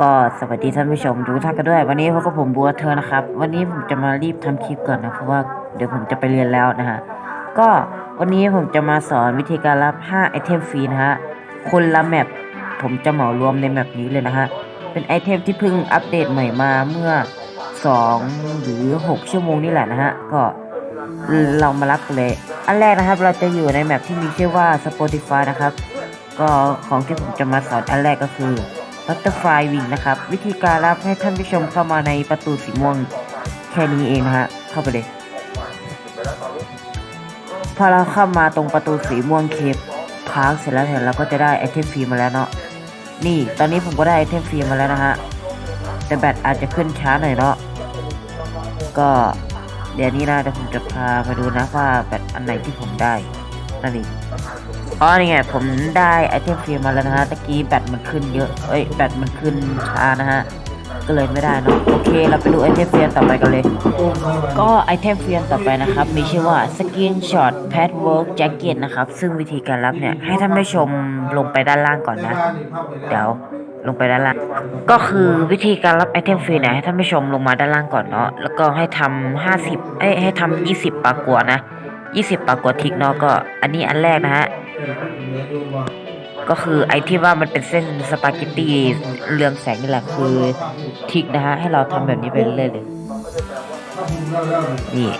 ก็สวัสดีท่านผู้ชมทุกท่านกันด้วย วันนี้พบกับผมบัวเธอนะครับ วันนี้ผมจะมารีบทำคลิปก่อนนะเพราะว่าเดี๋ยวผมจะไปเรียนแล้วนะฮะก็วันนี้ผมจะมาสอนวิธีการรับ 5 ไอเทมฟรีนะฮะคนละแมปผมจะเหมารวมในแมปนี้เลยนะฮะเป็นไอเทมที่เพิ่งอัปเดตใหม่มาเมื่อ 2 หรือ 6 ชั่วโมงนี่แหละนะฮะก็เรามารับกันเลย อันแรกนะครับเราจะอยู่ในแมปที่มีชื่อว่า Spotify นะครับ ก็ของที่ผมจะมาสอนอันแรกก็คือ Butterfly Wing นะครับ วิธีการรับให้ท่านผู้ชมเข้ามาในประตูสีม่วงแค่นี้เองนะฮะ เข้าไปเลย พอเราเข้ามาตรงประตูสีม่วงเคปพาร์คเสร็จแล้วเนี่ยเราก็จะได้ไอเทมฟรีมาแล้วเนาะนี่ตอนนี้ผมก็ได้ไอเทมฟรีมาแล้วนะฮะแต่แบตอาจจะขึ้นช้าหน่อยเนาะก็เดี๋ยวนี้นะเดี๋ยวผมจะพามาดูนะว่าแบตอันไหนที่ผมได้ นั่นเองอ๋อนี่ไงผมได้ไอเทมฟรีมาแล้วนะฮะตะกี้แบตมันขึ้นเยอะเอ้ยแบตมันขึ้นช้านะฮะก็เลยไม่ได้เนอะโอเค เราไปดูไอเทมฟรีอันต่อไปกันเลย ก็ไอเทมฟรีอันต่อไปนะครับ มีชื่อว่า Skin Shot Patchwork Jacket นะครับ ซึ่งวิธีการรับเนี่ย ให้ท่านผู้ชมลงไปด้านล่างก่อนนะ เดี๋ยวลงไปด้านล่าง ก็คือวิธีการรับไอเทมฟรีเนี่ยให้ท่านผู้ชมลงมาด้านล่างก่อนเนาะแล้วก็ให้ทำห้าสิบเอ้ยให้ทำยี่สิบปากกัวนะ ยี่สิบปากกัวทิกเนาะก็ อันนี้อันแรกนะฮะ ก็คือไอที่ว่ามันเป็นเส้นสปาเกตตี้เรืองแสงนี่แหละคือทิกนะฮะ ให้เราทำแบบนี้ไปเรื่อยเลยนี่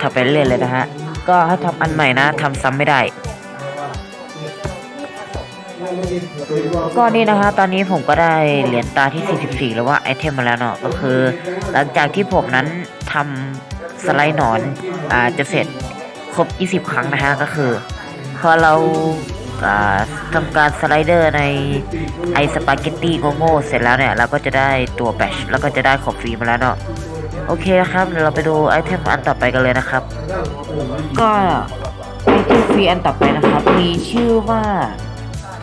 ทำไปเรื่อยเลยนะฮะ ก็ให้ทำอันใหม่นะทำซ้ำไม่ได้ก็นี่นะฮะตอนนี้ผมก็ได้เหรียญตาที่ 44 แล้วว่าไอเทมมาแล้วเนาะก็คือ หลังจากที่ผมนั้นทำ สไลด์หนอนอ่าจะเสร็จครบ 20 ครั้งนะฮะก็คือ พอเราาทำการสไลเดอร์ในไอสปาเกตตี้โง่ๆเสร็จแล้วเนี่ย เราก็จะได้ตัวแบชแล้วก็จะได้ของฟรีมาแล้วเนาะโอเคนะครับเดี๋ยวเราไปดูไอเทมอันต่อไปกันเลยนะครับ ก็ไอเทมฟรีอันต่อไปนะครับ มีชื่อว่า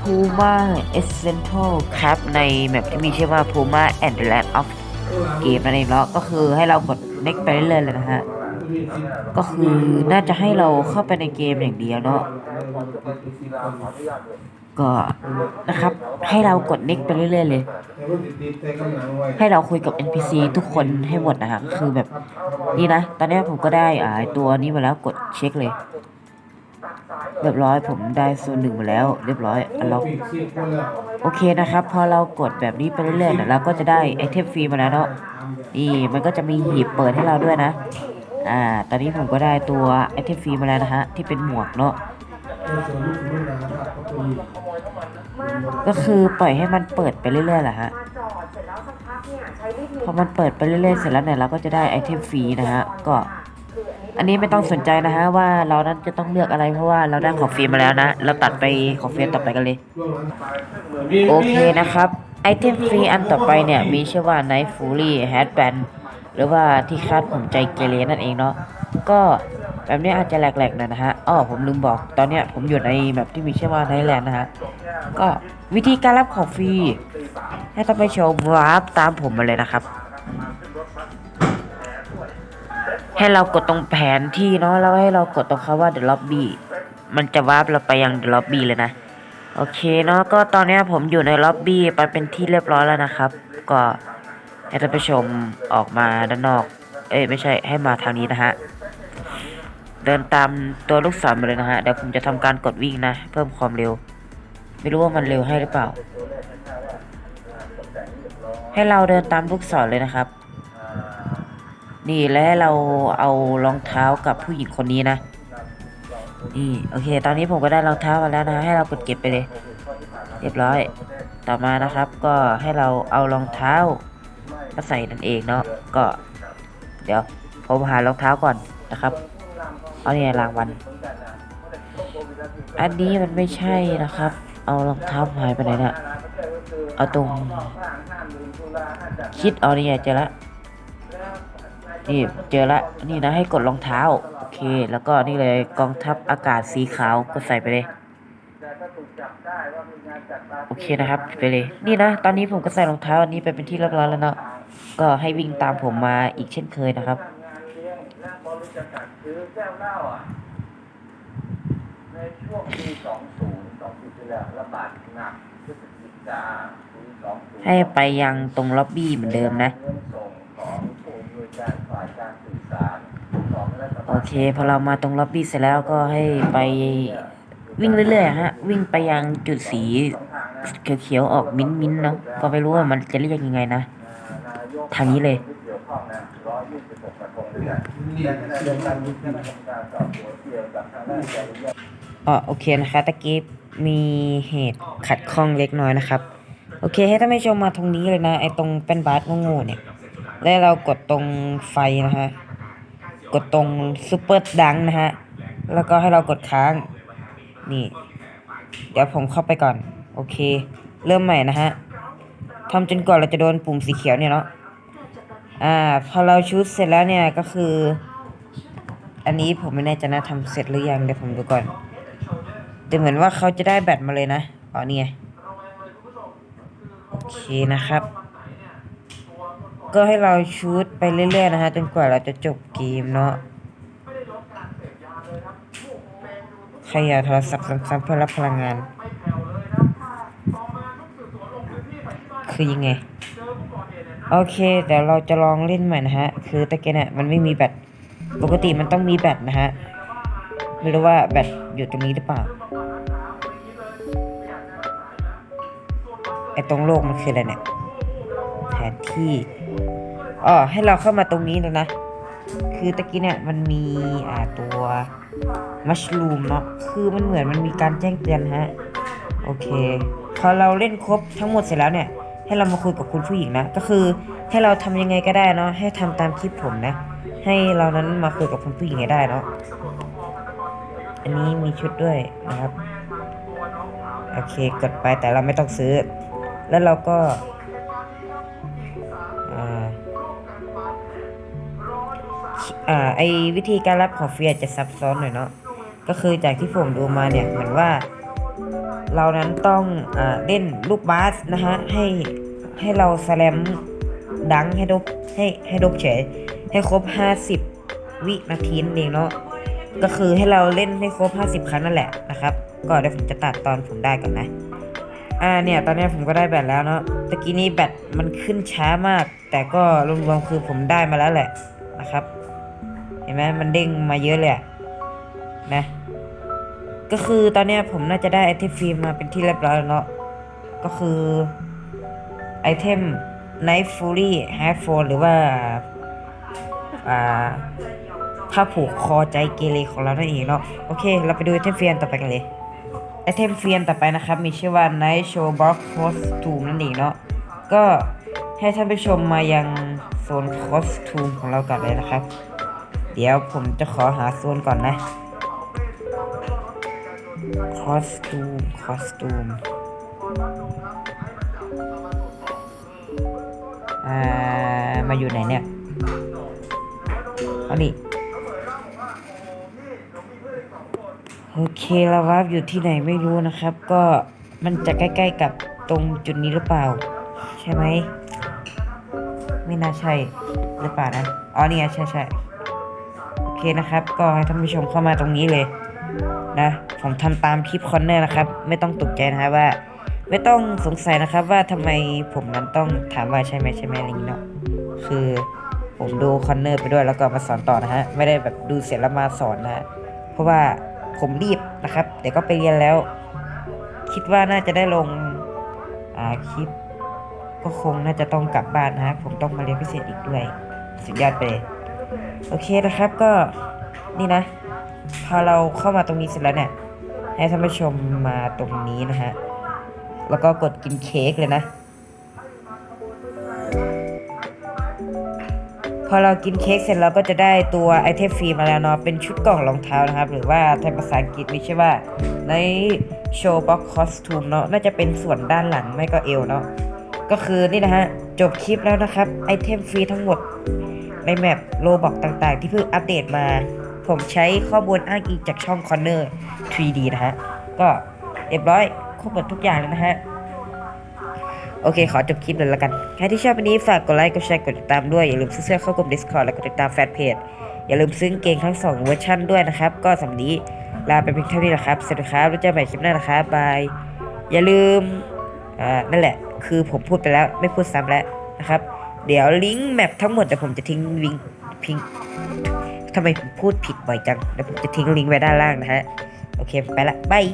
Puma Essential Cap ในแมปที่มีชื่อว่า Puma and the Land of Game นั่นเนาะก็คือให้เรากด next ไปเรื่อยๆเลยนะฮะ ก็คือน่าจะให้เราเข้าไปในเกมอย่างเดียวเนาะก็นะครับ ให้เรากดนิกไปเรื่อยๆเลย ให้เราคุยกับ NPC ทุกคนให้หมดนะฮะคือแบบนี่นะ ตอนนี้ผมก็ได้อ่าตัวนี้มาแล้วกดเช็คเลย เรียบร้อยผมได้โซนหนึ่งมาแล้ว เรียบร้อยอันล็อกโอเคนะครับ พอเรากดแบบนี้ไปเรื่อยๆเนี่ยเราก็จะได้ไอเทมฟรีมาแล้วเนาะนี่มันก็จะมีหีบเปิดให้เราด้วยนะอ่าตอนนี้ผมก็ได้ตัวไอเทมฟรีมาแล้วนะฮะที่เป็นหมวกเนาะก็คือปล่อยให้มันเปิดไปเรื่อยๆแหละฮะพอมันเปิดไปเรื่อยๆเสร็จแล้วเนี่ยเราก็จะได้ไอเทมฟรีนะฮะก็ อันนี้ไม่ต้องสนใจนะฮะว่าเรานั้นจะต้องเลือกอะไรเพราะว่าเราได้ของฟรีมาแล้วนะ เราตัดไปของฟรีต่อไปกันเลย โอเคนะครับ ไอเทมฟรีอันต่อไปเนี่ย มีชื่อว่า Night Fury Headband หรือว่าที่คาดผมใจเกเรนั่นเองเนาะ ก็แบบนี้อาจจะแหลกๆหน่อยนะฮะ อ้อผมลืมบอก ตอนเนี้ยผมอยู่ในแบบที่มีชื่อว่า Nightland นะฮะ ก็วิธีการรับของฟรี ให้ท่านผู้ชมรับตามผมมาเลยนะครับ ให้เรากดตรงแผนที่เนาะแล้วให้เรากดตรงคำว่า The Lobby มันจะวาร์ปเราไปยัง The Lobby เลยนะโอเคเนาะก็ตอนนี้ผมอยู่ในล็อบบี้ไปเป็นที่เรียบร้อยแล้วนะครับ ก็ให้ท่านผู้ชมออกมาด้านนอก เอ้ยไม่ใช่ให้มาทางนี้นะฮะเดินตามตัวลูกศรมาเลยนะฮะเดี๋ยวผมจะทำการกดวิ่งนะ เพิ่มความเร็ว ไม่รู้ว่ามันเร็วให้หรือเปล่า ให้เราเดินตามลูกศรเลยนะครับ นี่และให้เราเอารองเท้ากับผู้หญิงคนนี้นะนี่โอเค ตอนนี้ผมก็ได้รองเท้ามาแล้วนะให้เรากดเก็บไปเลย เรียบร้อย ต่อมานะครับก็ให้เราเอารองเท้ามาใส่นั่นเองเนาะก็ เดี๋ยวผมหารองเท้าก่อนนะครับเอาเนี่ยรางวัลอันนี้มันไม่ใช่นะครับ เอารองเท้าหายไปไหนเนี่ยเอาตรงคิดเอาเนี่ยเจอละ นี่เจอละนี่นะให้กดรองเท้า โอเค แล้วก็นี่เลยกองทัพอากาศสีขาวก็ใส่ไปเลย โอเคนะครับไปเลย นี่นะ ตอนนี้ผมก็ใส่รองเท้าอันนี้ไปเป็นที่เรียบร้อยแล้วเนาะก็ให้วิ่งตามผมมาอีกเช่นเคยนะครับในช่วงปี20 20ที่แล้วระบาดหนักพฤศจิกาให้ไปยังตรงล็อบบี้เหมือนเดิมนะ โอ เค พอเรามาตรงล็อบบี้เสร็จแล้วก็ให้ไปวิ่งเรื่อยๆฮะ วิ่งไปยังจุดสีเขียวๆออกมิ้นมิ้นๆเนาะก็ไม่รู้ว่ามันจะเรียกยังไงนะ ทางนี้เลยอ๋อโอเคนะคะตะกี้มีเหตุขัดข้องเล็กน้อยนะครับ โอเค ให้ท่านผู้ชมมาตรงนี้เลยนะ ไอตรงเป็นบาสโง่ๆเนี่ย แล้วเรากดตรงไฟนะฮะ กดตรงซูเปอร์ดังนะฮะ แล้วก็ให้เรากดค้าง นี่ เดี๋ยวผมเข้าไปก่อน โอเค เริ่มใหม่นะฮะทำจนกว่าเราจะโดนปุ่มสีเขียวเนี่ยเนาะ อ่า พอเราชุดเสร็จแล้วเนี่ยก็คือ อันนี้ผมไม่แน่ใจนะทำเสร็จหรือยัง เดี๋ยวผมดูก่อนแต่เหมือนว่าเขาจะได้แบตมาเลยนะ อ๋อนี่ไง โอเคนะครับ ก็ให้เราชูดไปเรื่อยๆนะฮะจนกว่าเราจะจบเกมเนาะขยะโทรศัพท์ซ้ำๆเพื่อรับพลังงาน คือยังไง โอเค เดี๋ยวเราจะลองเล่นใหม่นะฮะ คือตะเกียเนี่ยมันไม่มีแบต ปกติมันต้องมีแบตนะฮะ ไม่รู้ว่าแบตอยู่ตรงนี้หรือเปล่า ไอตรงโลกมันคืออะไรเนี่ย แผนที่ อ๋อให้เราเข้ามาตรงนี้แล้วนะ คือตะกี้เนี่ยมันมีอ่าตัวมัชลูมเนาะคือมันเหมือนมันมีการแจ้งเตือนฮะ โอเค พอเราเล่นครบทั้งหมดเสร็จแล้วเนี่ย ให้เรามาคุยกับคุณผู้หญิงนะ ก็คือให้เราทำยังไงก็ได้เนาะให้ทำตามคลิปผมนะ ให้เรานั้นมาคุยกับคุณผู้หญิงให้ได้เนาะอันนี้มีชุดด้วยนะครับ โอเคกดไปแต่เราไม่ต้องซื้อ แล้วเราก็ อ่าไอวิธีการรับของฟรีอาจจะซับซ้อนหน่อยเนาะก็คือจากที่ผมดูมาเนี่ยเหมือนว่า เรานั้นต้องอ่าเล่นลูกบาสนะฮะให้ให้เราสแลมดังให้ดบให้ให้ดบเฉยให้ครบ 50 วินาทีนั่นเองเนาะก็คือให้เราเล่นให้ครบ 50 ครั้งนั่นแหละนะครับ ก็เดี๋ยวผมจะตัดตอนผมได้ก่อนนะอ่าเนี่ยตอนนี้ผมก็ได้แบตแล้วเนาะตะกี้นี้แบตมันขึ้นช้ามาก แต่ก็รวมๆคือผมได้มาแล้วแหละนะครับ เห็นไหมมันเด้งมาเยอะเลยนะก็คือตอนนี้ผมน่าจะได้ไอเทมฟรีมาเป็นที่เรียบร้อยแล้วเนาะก็คือไอเทม Night Fury Half Phone หรือว่าอ่าผ้าผูกคอใจเกเรของเรานั่นเองเนาะโอเค เราไปดูไอเทมเฟียนต่อไปกันเลยไอเทมเฟียนต่อไปนะครับ มีชื่อว่า Night Show Box Costume นั่นเองเนาะก็ให้ท่านผู้ชมมายังโซนคอสตูมของเราก่อนเลยนะครับ เดี๋ยวผมจะขอหาโซนก่อนนะ คอสตูม คอสตูม อ่า มาอยู่ไหนเนี่ยเอานี่โอเคแล้วว่าอยู่ที่ไหนไม่รู้นะครับ ก็มันจะใกล้ๆกับตรงจุดนี้หรือเปล่า ใช่ไหม ไม่น่าใช่หรือเปล่านะ อ๋อนี่ไงใช่ใช่ เคนะครับ ก็ให้ท่านผู้ชมเข้ามาตรงนี้เลยนะ ผมทำตามคลิปคอนเนอร์นะครับ ไม่ต้องตกใจนะครับว่า ไม่ต้องสงสัยนะครับว่าทำไมผมนั้นต้องถามว่าใช่ไหมใช่ไหมอะไรอย่างนี้เนาะคือผมดูคอนเนอร์ไปด้วยแล้วก็มาสอนต่อนะฮะ ไม่ได้แบบดูเสร็จแล้วมาสอนนะ เพราะว่าผมรีบนะครับ เดี๋ยวก็ไปเรียนแล้ว คิดว่าน่าจะได้ลงอ่าคลิป ก็คงน่าจะต้องกลับบ้านนะฮะผมต้องมาเรียนพิเศษอีกด้วย สุดยอดไปเลย โอเคนะครับก็นี่นะ พอเราเข้ามาตรงนี้เสร็จแล้วเนี่ย ให้ท่านผู้ชมมาตรงนี้นะฮะ แล้วก็กดกินเค้กเลยนะ พอเรากินเค้กเสร็จเราก็จะได้ตัวไอเทมฟรีมาแล้วเนาะ เป็นชุดกล่องรองเท้านะครับ หรือว่าในภาษาอังกฤษมีชื่อว่าในโชว์บ็อกคอสตูมเนาะ น่าจะเป็นส่วนด้านหลังไม่ก็เอวเนาะ ก็คือนี่นะฮะ จบคลิปแล้วนะครับ ไอเทมฟรีทั้งหมด ในแมปโลบอกต่างๆ ที่เพิ่งอัปเดตมา ผมใช้ข้อมูลอ้างอิงจากช่อง Corner 3D นะฮะ ก็เรียบร้อยครบหมดทุกอย่างแล้วนะฮะ โอเค ขอจบคลิปเลยละกัน ใครที่ชอบวันนี้ฝากกดไลค์ กดแชร์ กดติดตามด้วย อย่าลืมซื้อเสื้อเข้ากลุ่ม Discord และกดติดตามแฟนเพจ อย่าลืมซื้อกางเกงทั้งสองเวอร์ชันด้วยนะครับ ก็สำหรับนี้ลาไปเพียงเท่านี้แหละครับ สวัสดีครับ แล้วเจอกันใหม่คลิปหน้านะครับบาย อย่าลืม อ่า นั่นแหละ คือผมพูดไปแล้ว ไม่พูดซ้ำแล้วนะครับ เดี๋ยวลิงก์แมปทั้งหมดเดี๋ยวผมจะทิ้งลิงก์พิงทำไมผมพูดผิดบ่อยจังเดี๋ยวผมจะทิ้งลิงก์ไว้ด้านล่างนะฮะ โอเค ไปละบาย